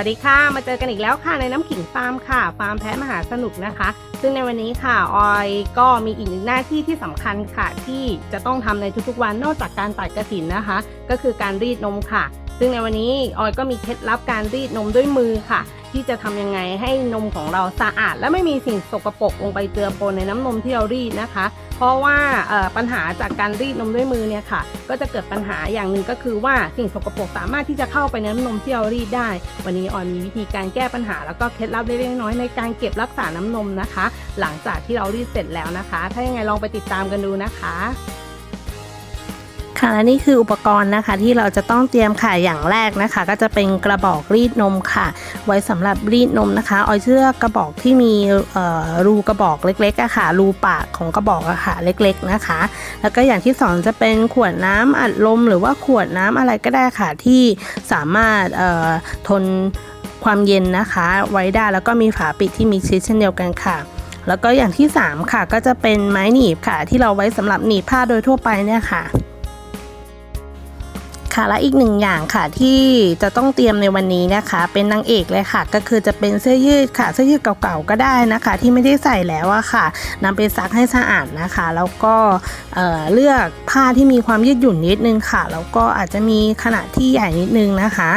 วัสดีค่ะ มาเจอกันอีกแล้วค่ะในน้ำขิงฟาร์มค่ะ ฟาร์มแพะมหาสนุกนะคะ ซึ่งในวันนี้ค่ะ ออยก็มีอีกหนึ่งหน้าที่ที่สำคัญค่ะ ที่จะต้องทำในทุกๆวันนอกจากการตัดกระถินนะคะ ก็คือการรีดนมค่ะ ซึ่งในวันนี้ออยก็มีเคล็ดลับการรีดนมด้วยมือค่ะ ที่จะทำยังไงให้นมของเราสะอาด และไม่มีสิ่งสกปรกลงไปเจือปนในน้ำนมที่เรารีดนะคะ เพราะว่าปัญหาจากการรีดนมด้วยมือเนี่ยค่ะ ก็จะเกิดปัญหาอย่างหนึ่งก็คือว่าสิ่งสกปรกสามารถที่จะเข้าไปในน้ำนมที่เรารีดได้ วันนี้ออนมีวิธีการแก้ปัญหา แล้วก็เคล็ดลับเล็กๆน้อยๆในการเก็บรักษาน้ำนมนะคะ หลังจากที่เรารีดเสร็จแล้วนะคะ ถ้ายังไงลองไปติดตามกันดูนะคะ ค่ะและนี่คืออุปกรณ์นะคะที่เราจะต้องเตรียมค่ะอย่างแรกนะคะ ก็จะเป็นกระบอกรีดนมค่ะ ไว้สำหรับรีดนมนะคะออยเชื่อกระบอกที่มีรูกระบอกเล็กๆอะค่ะ รูปากของกระบอกอะค่ะเล็กๆนะคะ แล้วก็อย่างที่สองจะเป็นขวดน้ำอัดลม หรือว่าขวดน้ำอะไรก็ได้ค่ะที่สามารถทนความเย็นนะคะ ไว้ได้แล้วก็มีฝาปิดที่มีชิดเช่นเดียวกันค่ะแล้วก็อย่างที่สามค่ะ ก็จะเป็นไม้หนีบค่ะ ที่เราไว้สำหรับหนีบผ้าโดยทั่วไปเนี่ยค่ะ ค่ะและอีกหนึ่งอย่างค่ะที่จะต้องเตรียมในวันนี้นะคะ เป็นนางเอกเลยค่ะ ก็คือจะเป็นเสื้อยืดค่ะ เสื้อยืดเก่าๆก็ได้นะคะ ที่ไม่ได้ใส่แล้วอะค่ะนำไปซักให้สะอาดนะคะ แล้วก็เเลือกผ้าที่มีความยืดหยุ่นนิดนึงค่ะ แล้วก็อาจจะมีขนาดที่ใหญ่นิดนึงนะคะ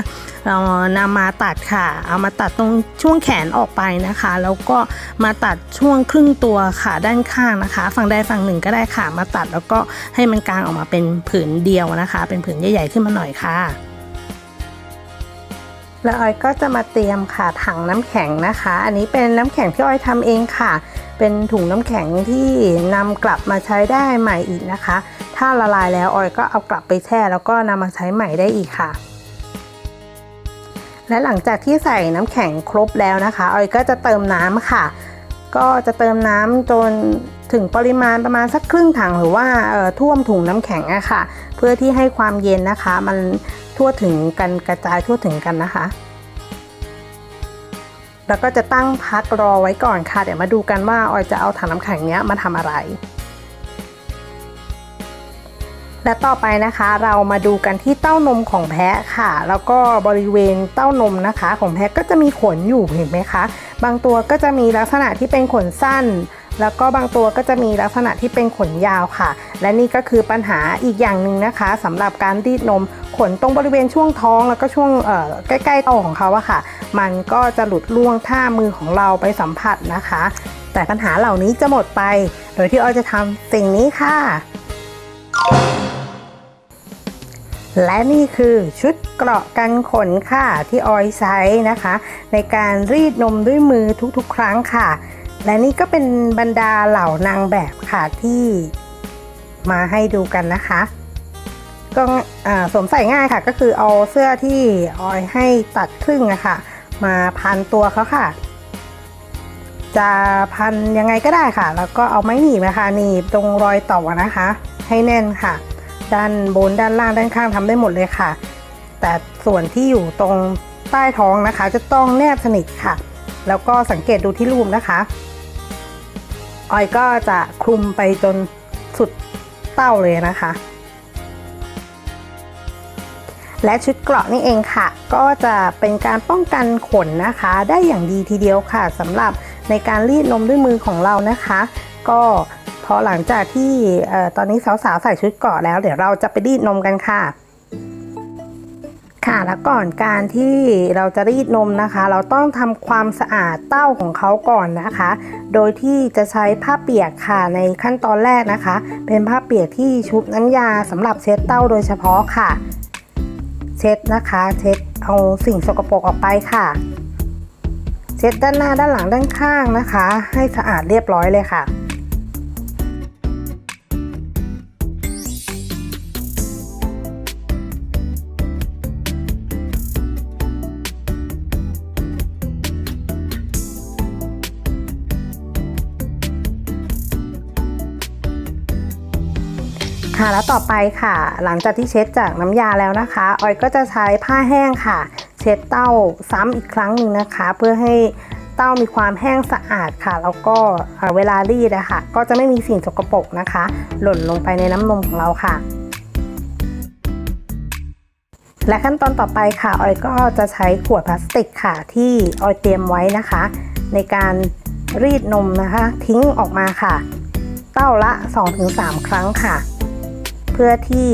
เรานำมาตัดค่ะ เอามาตัดตรงช่วงแขนออกไปนะคะ แล้วก็มาตัดช่วงครึ่งตัวค่ะด้านข้างนะคะ ฝั่งใดฝั่งหนึ่งก็ได้ค่ะ มาตัดแล้วก็ให้มันกลางออกมาเป็นผืนเดียวนะคะ เป็นผืนใหญ่ๆขึ้นมาหน่อยค่ะ แล้วออยก็จะมาเตรียมค่ะถังน้ำแข็งนะคะ อันนี้เป็นน้ำแข็งที่ออยทำเองค่ะ เป็นถุงน้ำแข็งที่นำกลับมาใช้ได้ใหม่อีกนะคะ ถ้าละลายแล้วออยก็เอากลับไปแช่แล้วก็นำมาใช้ใหม่ได้อีกค่ะและหลังจากที่ใส่น้ำแข็งครบแล้วนะคะออยก็จะเติมน้ำค่ะ ก็จะเติมน้ำจน ถึงปริมาณประมาณสักครึ่งถังหรือว่าท่วมถุงน้ำแข็งอะค่ะ เพื่อที่ให้ความเย็นนะคะ มันทั่วถึงกันกระจายทั่วถึงกันนะคะ แล้วก็จะตั้งพักรอไว้ก่อนค่ะ เดี๋ยวมาดูกันว่าออยจะเอาถังน้ำแข็งเนี้ยมาทำอะไรและต่อไปนะคะเรามาดูกันที่เต้านมของแพะค่ะ แล้วก็บริเวณเต้านมนะคะ ของแพะก็จะมีขนอยู่เห็นไหมคะ บางตัวก็จะมีลักษณะที่เป็นขนสั้น แล้วก็บางตัวก็จะมีลักษณะที่เป็นขนยาวค่ะ และนี่ก็คือปัญหาอีกอย่างหนึ่งนะคะสำหรับการรีดนมขนตรงบริเวณช่วงท้องแล้วก็ช่วงใกล้ๆเต้าของเขาอะค่ะ มันก็จะหลุดล่วงท่ามือของเราไปสัมผัสนะคะ แต่ปัญหาเหล่านี้จะหมดไป โดยที่ออยจะทำสิ่งนี้ค่ะ และนี่คือชุดเกราะกันขนค่ะที่ออยใช้นะคะ ในการรีดนมด้วยมือทุกๆ ครั้งค่ะ และนี่ก็เป็นบรรดาเหล่านางแบบค่ะที่มาให้ดูกันนะคะก็สวมใส่ง่ายค่ะก็คือเอาเสื้อที่ออยให้ตัดครึ่งอะค่ะ มาพันตัวเขาค่ะ จะพันยังไงก็ได้ค่ะ แล้วก็เอาไม้หนีบนะคะหนีบตรงรอยต่อนะคะ ให้แน่นค่ะ ด้านบนด้านล่างด้านข้างทำได้หมดเลยค่ะ แต่ส่วนที่อยู่ตรงใต้ท้องนะคะ จะต้องแนบสนิทค่ะ แล้วก็สังเกตดูที่รูปนะคะ ออยก็จะคลุมไปจนสุดเต้าเลยนะคะ และชุดเกราะนี่เองค่ะ ก็จะเป็นการป้องกันขนนะคะ ได้อย่างดีทีเดียวค่ะสำหรับในการรีดนมด้วยมือของเรานะคะ ก็พอหลังจากที่ออตอนนี้สาวๆใส่ชุดเกราะแล้ว เดี๋ยวเราจะไปรีดนมกันค่ะ ค่ะแล้วก่อนการที่เราจะรีดนมนะคะ เราต้องทำความสะอาดเต้าของเขาก่อนนะคะ โดยที่จะใช้ผ้าเปียกค่ะในขั้นตอนแรกนะคะ เป็นผ้าเปียกที่ชุบน้ำยาสำหรับเช็ดเต้าโดยเฉพาะค่ะ เช็ดนะคะ เช็ดเอาสิ่งสกปรกออกไปค่ะ เช็ดด้านหน้าด้านหลังด้านข้างนะคะ ให้สะอาดเรียบร้อยเลยค่ะ ค่ะแล้วต่อไปค่ะ หลังจากที่เช็ดจากน้ำยาแล้วนะคะ ออยก็จะใช้ผ้าแห้งค่ะ เช็ดเต้าซ้ำอีกครั้งหนึ่งนะคะ เพื่อให้เต้ามีความแห้งสะอาดค่ะ แล้วก็เวลารีดนะคะก็จะไม่มีสิ่งสกปรกนะคะ หล่นลงไปในน้ำนมของเราค่ะ และขั้นตอนต่อไปค่ะออยก็จะใช้ขวดพลาสติกค่ะ ที่ออยเตรียมไว้นะคะ ในการรีดนมนะคะ ทิ้งออกมาค่ะ เต้าละ 2-3 ครั้งค่ะ เพื่อที่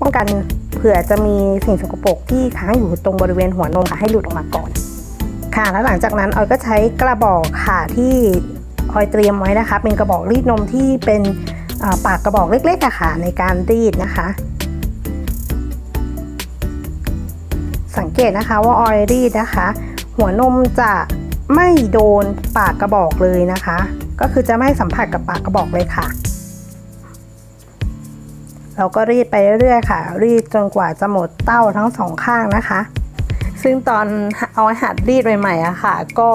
ป้องกันเผื่อจะมีสิ่งสกปรกที่ค้างอยู่ตรงบริเวณหัวนมค่ะให้หลุดออกมาก่อน ค่ะแล้วหลังจากนั้นออยก็ใช้กระบอกค่ะที่ออยเตรียมไว้นะคะ เป็นกระบอกรีดนมที่เป็นปากกระบอกเล็กๆอะค่ะในการรีดนะคะ สังเกตนะคะว่าออยรีดนะคะ หัวนมจะไม่โดนปากกระบอกเลยนะคะ ก็คือจะไม่สัมผัสกับปากกระบอกเลยค่ะ เราก็รีดไปเรื่อยๆค่ะ รีดจนกว่าจะหมดเต้าทั้งสองข้างนะคะ ซึ่งตอนเอาหัดรีดใหม่ๆอะค่ะ ก็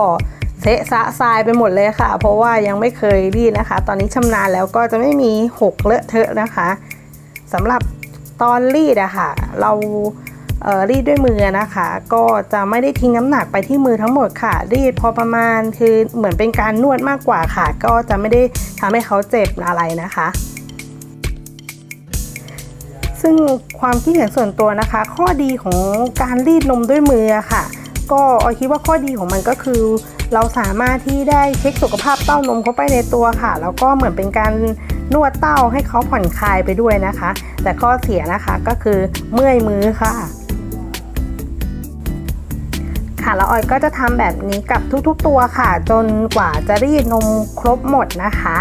เซะซะทรายไปหมดเลยค่ะ เพราะว่ายังไม่เคยรีดนะคะ ตอนนี้ชำนาญแล้วก็จะไม่มีหกเลอะเทอะนะคะสำหรับตอนรีดอะค่ะ เราเอ่อรีดด้วยมือนะคะ ก็จะไม่ได้ทิ้งน้ำหนักไปที่มือทั้งหมดค่ะ รีดพอประมาณคือเหมือนเป็นการนวดมากกว่าค่ะ ก็จะไม่ได้ทำให้เขาเจ็บอะไรนะคะ ซึ่งความคิดเห็นส่วนตัวนะคะ ข้อดีของการรีดนมด้วยมือค่ะ ก็ออยคิดว่าข้อดีของมันก็คือ เราสามารถที่ได้เช็คสุขภาพเต้านมเข้าไปในตัวค่ะ แล้วก็เหมือนเป็นการนวดเต้าให้เขาผ่อนคลายไปด้วยนะคะ แต่ข้อเสียนะคะก็คือเมื่อยมือค่ะ ค่ะแล้วออยก็จะทำแบบนี้กับทุกๆตัวค่ะ จนกว่าจะรีดนมครบหมดนะคะ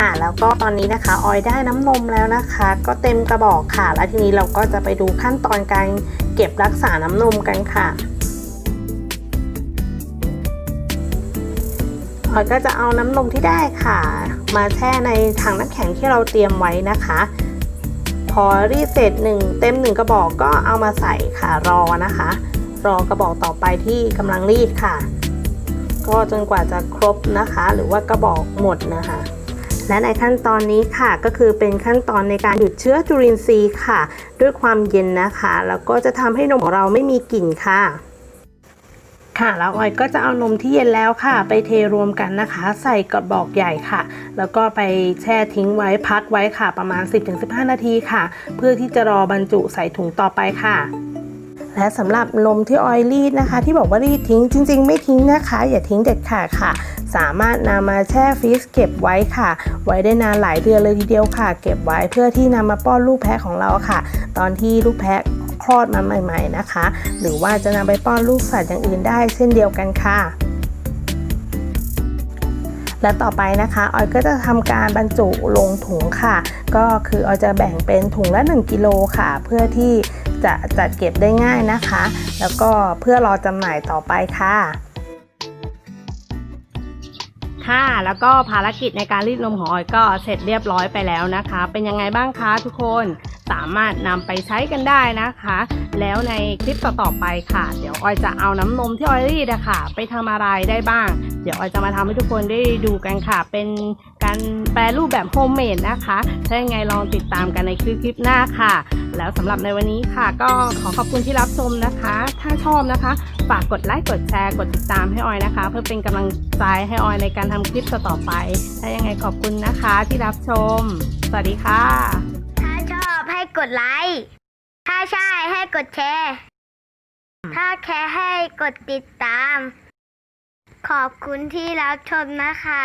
อะแล้วก็ตอนนี้นะคะออยได้น้ำนมแล้วนะคะ ก็เต็มกระบอกค่ะ แล้วทีนี้เราก็จะไปดูขั้นตอนการเก็บรักษาน้ำนมกันค่ะออยก็จะเอาน้ำนมที่ได้ค่ะ มาแช่ในถังน้ำแข็งที่เราเตรียมไว้นะคะ พอรีดเสร็จหนึ่งเต็มหนึ่งกระบอกก็เอามาใส่ค่ะรอนะคะ รอกระบอกต่อไปที่กำลังรีดค่ะ ก็จนกว่าจะครบนะคะ หรือว่ากระบอกหมดนะคะ และในขั้นตอนนี้ค่ะก็คือเป็นขั้นตอนในการหยุดเชื้อจุลินทรีย์ค่ะ ด้วยความเย็นนะคะ แล้วก็จะทำให้นมของเราไม่มีกลิ่นค่ะค่ะแล้วออยก็จะเอานมที่เย็นแล้วค่ะ ไปเทรวมกันนะคะ ใส่กระบอกใหญ่ค่ะ แล้วก็ไปแช่ทิ้งไว้พักไว้ค่ะ ประมาณ 10-15 นาทีค่ะ เพื่อที่จะรอบรรจุใส่ถุงต่อไปค่ะ และสำหรับนมที่ออยรีดนะคะ ที่บอกว่ารีดทิ้งจริง ๆ ไม่ทิ้งนะคะ อย่าทิ้งเด็ดขาดค่ะ สามารถนำมาแช่ฟรีซเก็บไว้ค่ะ ไว้ได้นานหลายเดือนเลยทีเดียวค่ะ เก็บไว้เพื่อที่นำมาป้อนลูกแพะของเราค่ะ ตอนที่ลูกแพะคลอดมาใหม่ ๆนะคะ หรือว่าจะนำไปป้อนลูกสัตว์อย่างอื่นได้เช่นเดียวกันค่ะ และต่อไปนะคะออยก็จะทำการบรรจุลงถุงค่ะ ก็คือออยจะแบ่งเป็นถุงละ 1 กิโลค่ะ เพื่อที่จะจัดเก็บได้ง่ายนะคะ แล้วก็เพื่อรอจำหน่ายต่อไปค่ะ่ะแล้วก็ภารกิจในการรีดนมของออยก็เสร็จเรียบร้อยไปแล้วนะคะ เป็นยังไงบ้างคะทุกคนสามารถนำไปใช้กันได้นะคะ แล้วในคลิปต่อๆไปค่ะ เดี๋ยวออยจะเอาน้ำนมที่ออยรีดอะค่ะ ไปทำอะไรได้บ้าง เดี๋ยวออยจะมาทำให้ทุกคนได้ดูกันค่ะ เป็นการแปรรูปแบบโฮมเมดนะคะ ถ้ายังไงลองติดตามกันในคลิปคลิปหน้าค่ะ แล้วสำหรับในวันนี้ค่ะ ก็ขอขอบคุณที่รับชมนะคะ ถ้าชอบนะคะ ฝากกดไลค์กดแชร์กดติดตามให้ออยนะคะ เพื่อเป็นกำลังใจให้ออยในการทำคลิปต่อไปถ้ายังไงขอบคุณนะคะที่รับชม สวัสดีค่ะ ถ้าชอบให้กดไลค์ถ้าใช่ให้กดแชร์ถ้าแค่ให้กดติดตาม ขอบคุณที่รับชมนะคะ